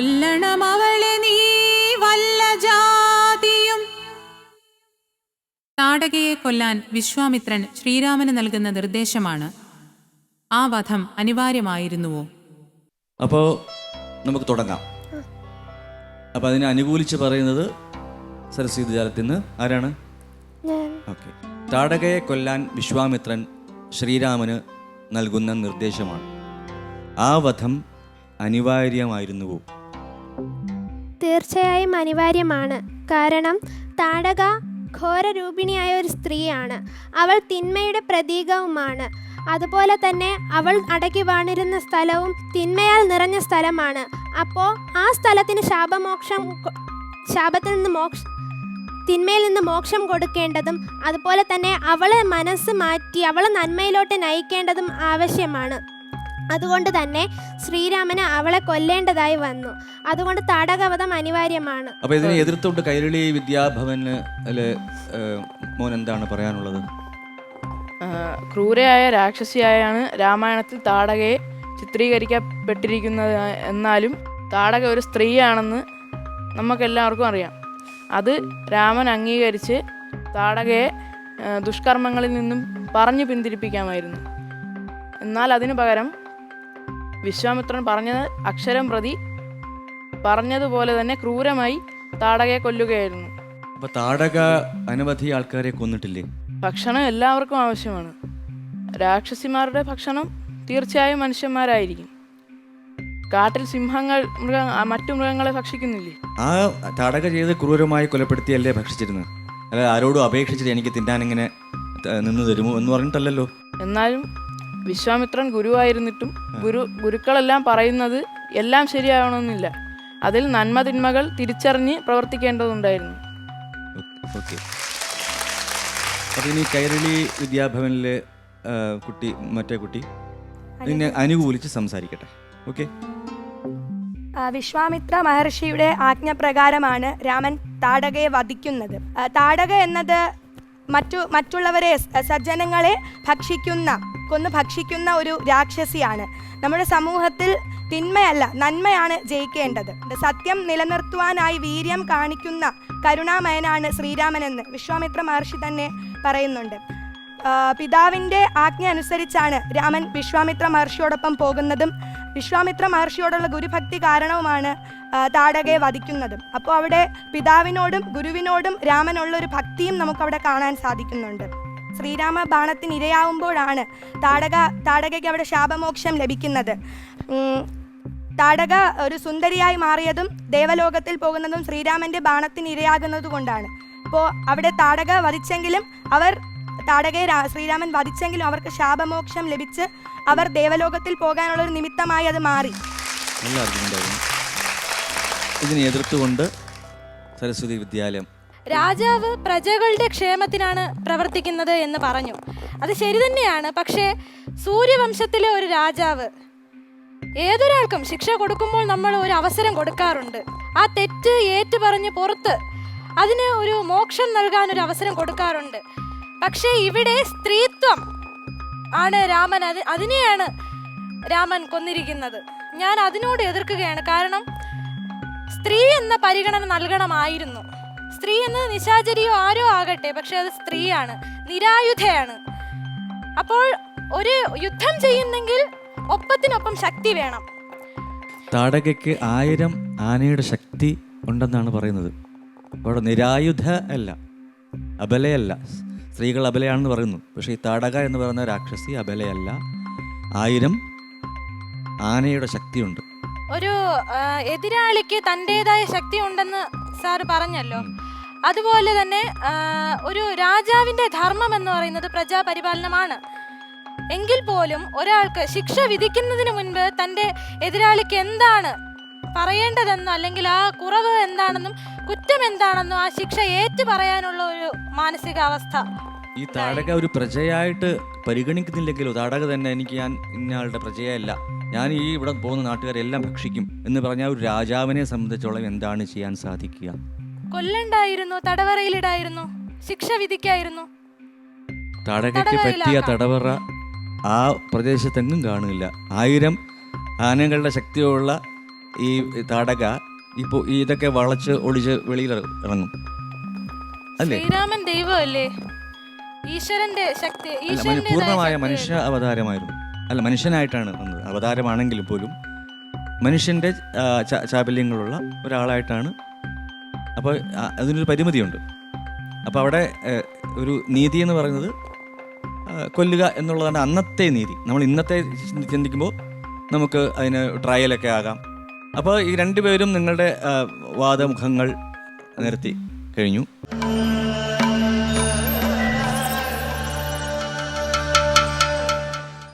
കൊല്ലണം അവളെ നീ വല്ല ജാതിയും. താടകയെ കൊല്ലാൻ വിശ്വാമിത്രൻ ശ്രീരാമന് നൽകുന്ന നിർദ്ദേശമാണ്. ആ വധം അനിവാര്യമായിരുന്നുവോ? അപ്പോൾ നമുക്ക് തുടങ്ങാം. അപ്പോൾ അതിനെ അനുകൂലിച്ച് പറയുന്നത് സരസ്വതി ജാലത്തിൽ നിന്ന് ആരാണ്? ഞാൻ. ഓക്കെ. താടകയെ കൊല്ലാൻ വിശ്വാമിത്രൻ ശ്രീരാമന് നൽകുന്ന നിർദ്ദേശമാണ്. ആ വധം അനിവാര്യമായിരുന്നുവോ? തീർച്ചയായും അനിവാര്യമാണ്. കാരണം താടക ഘോരരൂപിണിയായ ഒരു സ്ത്രീയാണ്. അവൾ തിന്മയുടെ പ്രതീകവുമാണ്. അതുപോലെ തന്നെ അവൾ അടക്കി വാണിരുന്ന സ്ഥലവും തിന്മയാൽ നിറഞ്ഞ സ്ഥലമാണ്. അപ്പോൾ ആ സ്ഥലത്തിന് ശാപമോക്ഷം ശാപത്തിൽ നിന്ന് മോക്ഷ തിന്മയിൽ നിന്ന് മോക്ഷം കൊടുക്കേണ്ടതും അതുപോലെ തന്നെ അവളെ മനസ്സ് മാറ്റി അവളെ നന്മയിലോട്ട് നയിക്കേണ്ടതും ആവശ്യമാണ്. അതുകൊണ്ട് തന്നെ ശ്രീരാമന് അവളെ കൊല്ലേണ്ടതായി വന്നു. അതുകൊണ്ട് താടകവധം അനിവാര്യമാണ്. അപ്പൊ ഇതിനെ എതിർത്തുകൊണ്ട് കൈരളി വിദ്യാഭവന് മോൻ എന്താണ് പറയാനുള്ളത്? ക്രൂരയായ രാക്ഷസിയായാണ് രാമായണത്തിൽ താടകയെ ചിത്രീകരിക്കപ്പെട്ടിരിക്കുന്നത് എന്നാലും താടക ഒരു സ്ത്രീയാണെന്ന് നമുക്കെല്ലാവർക്കും അറിയാം. അത് രാമൻ അംഗീകരിച്ച് താടകയെ ദുഷ്കർമ്മങ്ങളിൽ നിന്നും പറഞ്ഞു പിന്തിരിപ്പിക്കാമായിരുന്നു. എന്നാൽ അതിനു പകരം വിശ്വാമിത്രൻ പറഞ്ഞത് അക്ഷരം പ്രതി പറഞ്ഞതുപോലെ തന്നെ ക്രൂരമായി താടകയെ കൊല്ലുകയായിരുന്നു. താടക അനവധി ആൾക്കാരെ കൊന്നിട്ടില്ലേ? ഭക്ഷണം എല്ലാവർക്കും ആവശ്യമാണ്. രാക്ഷസിമാരുടെ ഭക്ഷണം തീർച്ചയായും മനുഷ്യന്മാരായിരിക്കും. കാട്ടിൽ സിംഹങ്ങൾ മൃഗ മറ്റു മൃഗങ്ങളെ ഭക്ഷിക്കുന്നില്ലേ? ആ താടക ചെയ്ത് ക്രൂരമായി കൊലപ്പെടുത്തിയല്ലേ ഭക്ഷിച്ചിരുന്നത്? അല്ല ആരോടും അപേക്ഷിച്ചിട്ട് എനിക്ക് തിന്നാൻ ഇങ്ങനെ നിന്ന് തരുമോ എന്ന് പറഞ്ഞിട്ടല്ലല്ലോ. എന്നാലും വിശ്വാമിത്രൻ ഗുരുവായിരുന്നിട്ടും ഗുരു ഗുരുക്കളെല്ലാം പറയുന്നത് എല്ലാം ശരിയാവണമെന്നില്ല. അതിൽ നന്മ തിന്മകൾ തിരിച്ചറിഞ്ഞ് പ്രവർത്തിക്കേണ്ടതുണ്ടായിരുന്നു. ഓക്കെ. അപ്പോൾ ഇനി കൈരളി വിദ്യാഭവനിലെ കുട്ടി മറ്റേ കുട്ടി ഇതിനെ അനുകൂലിച്ച് സംസാരിക്കട്ടെ. ഓക്കെ. വിശ്വാമിത്ര മഹർഷിയുടെ ആജ്ഞപ്രകാരമാണ് രാമൻ താടകയെ വധിക്കുന്നത്. താടക എന്നത് മറ്റു മറ്റുള്ളവരെ സജ്ജനങ്ങളെ ഭക്ഷിക്കുന്ന കൊന്ന് ഭക്ഷിക്കുന്ന ഒരു രാക്ഷസിയാണ്. നമ്മുടെ സമൂഹത്തിൽ തിന്മയല്ല നന്മയാണ് ജയിക്കേണ്ടത്. സത്യം നിലനിർത്തുവാനായി വീര്യം കാണിക്കുന്ന കരുണാമയനാണ് ശ്രീരാമനെന്ന് വിശ്വാമിത്ര മഹർഷി തന്നെ പറയുന്നുണ്ട്. പിതാവിന്റെ ആജ്ഞ അനുസരിച്ചാണ് രാമൻ വിശ്വാമിത്ര മഹർഷിയോടൊപ്പം പോകുന്നതും വിശ്വാമിത്ര മഹർഷിയോടുള്ള ഗുരുഭക്തി കാരണവുമാണ് താടകയെ വധിക്കുന്നതും. അപ്പോൾ അവിടെ പിതാവിനോടും ഗുരുവിനോടും രാമനുള്ള ഒരു ഭക്തിയും നമുക്കവിടെ കാണാൻ സാധിക്കുന്നുണ്ട്. ശ്രീരാമ ബാണത്തിന് ഇരയാവുമ്പോഴാണ് താടക താടകയ്ക്ക് അവിടെ ശാപമോക്ഷം ലഭിക്കുന്നത്. താടക ഒരു സുന്ദരിയായി മാറിയതും ദേവലോകത്തിൽ പോകുന്നതും ശ്രീരാമന്റെ ബാണത്തിന് ഇരയാകുന്നത് കൊണ്ടാണ്. അപ്പോൾ അവിടെ താടക വധിച്ചെങ്കിലും അവർ താടകയെ ശ്രീരാമൻ വധിച്ചെങ്കിലും അവർക്ക് ശാപമോക്ഷം ലഭിച്ച് അവർ ദേവലോകത്തിൽ പോകാനുള്ള ഒരു നിമിത്തമായി അത് മാറി. ഇതിനെ എതിർത്തുകൊണ്ട് സരസ്വതി വിദ്യാലയം രാജാവ് പ്രജകളുടെ ക്ഷേമത്തിനാണ് പ്രവർത്തിക്കുന്നത് എന്ന് പറഞ്ഞു. അത് ശരി തന്നെയാണ്. പക്ഷേ സൂര്യവംശത്തിലെ ഒരു രാജാവ് ഏതൊരാൾക്കും ശിക്ഷ കൊടുക്കുമ്പോൾ നമ്മൾ ഒരു അവസരം കൊടുക്കാറുണ്ട്. ആ തെറ്റ് ഏറ്റു പറഞ്ഞ് പുറത്ത് അതിന് ഒരു മോക്ഷം നൽകാൻ ഒരു അവസരം കൊടുക്കാറുണ്ട്. പക്ഷേ ഇവിടെ സ്ത്രീത്വം ആണ് രാമൻ അത് അതിനെയാണ് രാമൻ കൊന്നിരിക്കുന്നത്. ഞാൻ അതിനോട് എതിർക്കുകയാണ്. കാരണം സ്ത്രീ എന്ന പരിഗണന നൽകണമായിരുന്നു. സ്ത്രീ എന്ന് നിശാചരിയോ ആരോ ആകട്ടെ പക്ഷെ അത് സ്ത്രീയാണ് നിരായുധയാണ്. അപ്പോൾ ഒരു യുദ്ധം ചെയ്യുന്നെങ്കിൽ ഒപ്പത്തിനൊപ്പം ശക്തി വേണം. താടകയ്ക്ക് ആയിരം ആനയുടെ ശക്തി ഉണ്ടെന്നാണ് പറയുന്നത്. അവിടെ നിരായുധ അല്ല അബലയല്ല. സ്ത്രീകൾ അബലയാണെന്ന് പറയുന്നു. പക്ഷേ ഈ താടക എന്ന് പറയുന്ന രാക്ഷസി അബലയല്ല. ആയിരം ആനയുടെ ശക്തിയുണ്ട്. ഒരു എതിരാളിക്ക് തന്റെതായ ശക്തി ഉണ്ടെന്ന് സാർ പറഞ്ഞല്ലോ അതുപോലെ തന്നെ ഒരു രാജാവിന്റെ ധർമ്മം എന്ന് പറയുന്നത് പ്രജാപരിപാലനമാണ്. എങ്കിൽ പോലും ഒരാൾക്ക് ശിക്ഷ വിധിക്കുന്നതിന് മുൻപ് തന്റെ എതിരാളിക്ക് എന്താണ് പറയേണ്ടതെന്നോ അല്ലെങ്കിൽ ആ കുറവ് എന്താണെന്നും കുറ്റം എന്താണെന്നോ ആ ശിക്ഷ ഏറ്റു പറയാനുള്ള ഒരു മാനസികാവസ്ഥ. ഈ താടക ഒരു പ്രജയായിട്ട് പരിഗണിക്കുന്നില്ലെങ്കിലോ താടക തന്നെ എനിക്ക് ഞാൻ ഇന്നയാളുടെ പ്രജയല്ല. ഞാൻ ഈ ഇവിടെ പോകുന്ന നാട്ടുകാരെല്ലാം ഭക്ഷിക്കും എന്ന് പറഞ്ഞാൽ ഒരു രാജാവിനെ സംബന്ധിച്ചോളം എന്താണ് ചെയ്യാൻ സാധിക്കുക? കൊല്ലണ്ടായിരുന്നു തടവറയിലിടായിരുന്നു ശിക്ഷ വിധിക്കായിരുന്നു തടകയ്ക്ക് പറ്റിയ. തടവറ ആ പ്രദേശത്തെങ്ങും കാണില്ല ആയിരം ആനകളുടെ ശക്തിയുള്ള ഈ തടക ഇപ്പോൾ ഇതൊക്കെ വളച്ച് ഒളിച്ച് വെളിയിൽ ഇറങ്ങും. അല്ലേ? ശ്രീരാമൻ ദൈവമല്ലേ? ഈശ്വരന്റെ ശക്തി പൂർണമായ മനുഷ്യ അവതാരമായിരുന്നു. അല്ല മനുഷ്യനായിട്ടാണ് വന്നത്. അവതാരമാണെങ്കിലും പോലും മനുഷ്യന്റെ ചാബല്യങ്ങളുള്ള ഒരാളായിട്ടാണ് അപ്പോൾ അതിനൊരു പരിമിതിയുണ്ട്. അപ്പോൾ അവിടെ ഒരു നീതി എന്ന് പറയുന്നത് കൊല്ലുക എന്നുള്ളതാണ് അന്നത്തെ നീതി. നമ്മൾ ഇന്നത്തെ ചിന്തിക്കുമ്പോൾ നമുക്ക് അതിന് ട്രയലൊക്കെ ആകാം. അപ്പോൾ ഈ രണ്ടുപേരും നിങ്ങളുടെ വാദമുഖങ്ങൾ നിരത്തി കഴിഞ്ഞു.